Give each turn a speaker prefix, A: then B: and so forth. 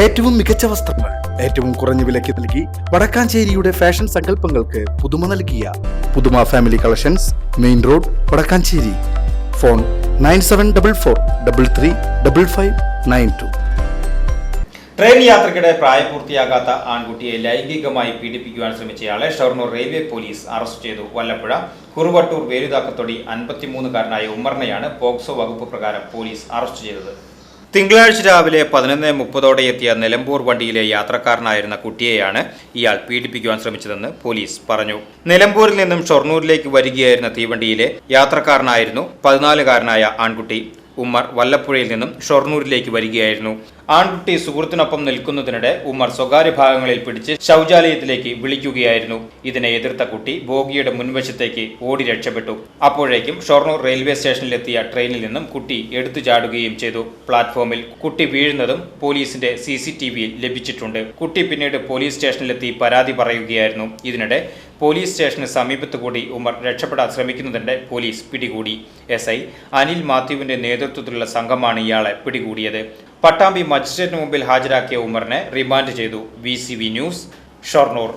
A: ഏറ്റവും മികച്ച വസ്ത്രങ്ങൾ ഏറ്റവും കുറഞ്ഞ വിലയ്ക്ക് നൽകി വടക്കാഞ്ചേരിയുടെ ഫാഷൻ സങ്കല്പങ്ങൾക്ക് പുതുമ നൽകിയ പുതുമ family collections main road Vadakkanchery. Phone nine seven double four double three double five nine two.
B: Train യാത്രക്കിടെ പ്രായപൂർത്തിയാകാത്ത ആൺകുട്ടിയെ ലൈംഗികമായി പീഡിപ്പിക്കുവാൻ ശ്രമിച്ചയാളെ ഷൊർണൂർ റെയിൽവേ പോലീസ് അറസ്റ്റ് ചെയ്തു. വല്ലപ്പുഴ കുറുവട്ടൂർ വേലുതാക്കത്തൊടി അൻപത്തിമൂന്നുകാരനായ ഉമ്മറിനെയാണ് പോക്സോ വകുപ്പ് പ്രകാരം പോലീസ് അറസ്റ്റ് ചെയ്തത്. തിങ്കളാഴ്ച രാവിലെ പതിനൊന്ന് മുപ്പതോടെ എത്തിയ നിലമ്പൂർ വണ്ടിയിലെ യാത്രക്കാരനായിരുന്ന കുട്ടിയെയാണ് ഇയാൾ പീഡിപ്പിക്കുവാൻ ശ്രമിച്ചതെന്ന് പോലീസ് പറഞ്ഞു. നിലമ്പൂരിൽ നിന്നും ഷൊർണൂരിലേക്ക് വരികയായിരുന്ന തീവണ്ടിയിലെ യാത്രക്കാരനായിരുന്നു പതിനാലുകാരനായ ആൺകുട്ടി. ഉമ്മർ വല്ലപ്പുഴയിൽ നിന്നും ഷൊർണൂരിലേക്ക് വരികയായിരുന്നു. ആൺകുട്ടി സുഹൃത്തിനൊപ്പം നിൽക്കുന്നതിനിടെ ഉമർ സ്വകാര്യ ഭാഗങ്ങളിൽ പിടിച്ച് ശൗചാലയത്തിലേക്ക് വിളിക്കുകയായിരുന്നു. ഇതിനെ എതിർത്ത കുട്ടി ബോഗിയുടെ മുൻവശത്തേക്ക് ഓടി രക്ഷപ്പെട്ടു. അപ്പോഴേക്കും ഷൊർണൂർ റെയിൽവേ സ്റ്റേഷനിലെത്തിയ ട്രെയിനിൽ നിന്നും കുട്ടി എടുത്തു ചാടുകയും ചെയ്തു. പ്ലാറ്റ്ഫോമിൽ കുട്ടി വീഴുന്നതും പോലീസിന്റെ സി സി ടി വിയിൽ ലഭിച്ചിട്ടുണ്ട്. കുട്ടി പിന്നീട് പോലീസ് സ്റ്റേഷനിലെത്തി പരാതി പറയുകയായിരുന്നു. ഇതിനിടെ പോലീസ് സ്റ്റേഷന് സമീപത്ത് കൂടി ഉമർ രക്ഷപ്പെടാൻ ശ്രമിക്കുന്നതിനിടെ പോലീസ് പിടികൂടി. എസ് ഐ അനിൽ മാത്യുവിന്റെ നേതൃത്വത്തിലുള്ള സംഘമാണ് ഇയാളെ പിടികൂടിയത്. പട്ടാമ്പി മജിസ്ട്രേറ്റിന് മുമ്പിൽ ഹാജരാക്കിയ ഉമറിനെ റിമാൻഡ് ചെയ്തു വി ന്യൂസ് ഷൊർണൂർ.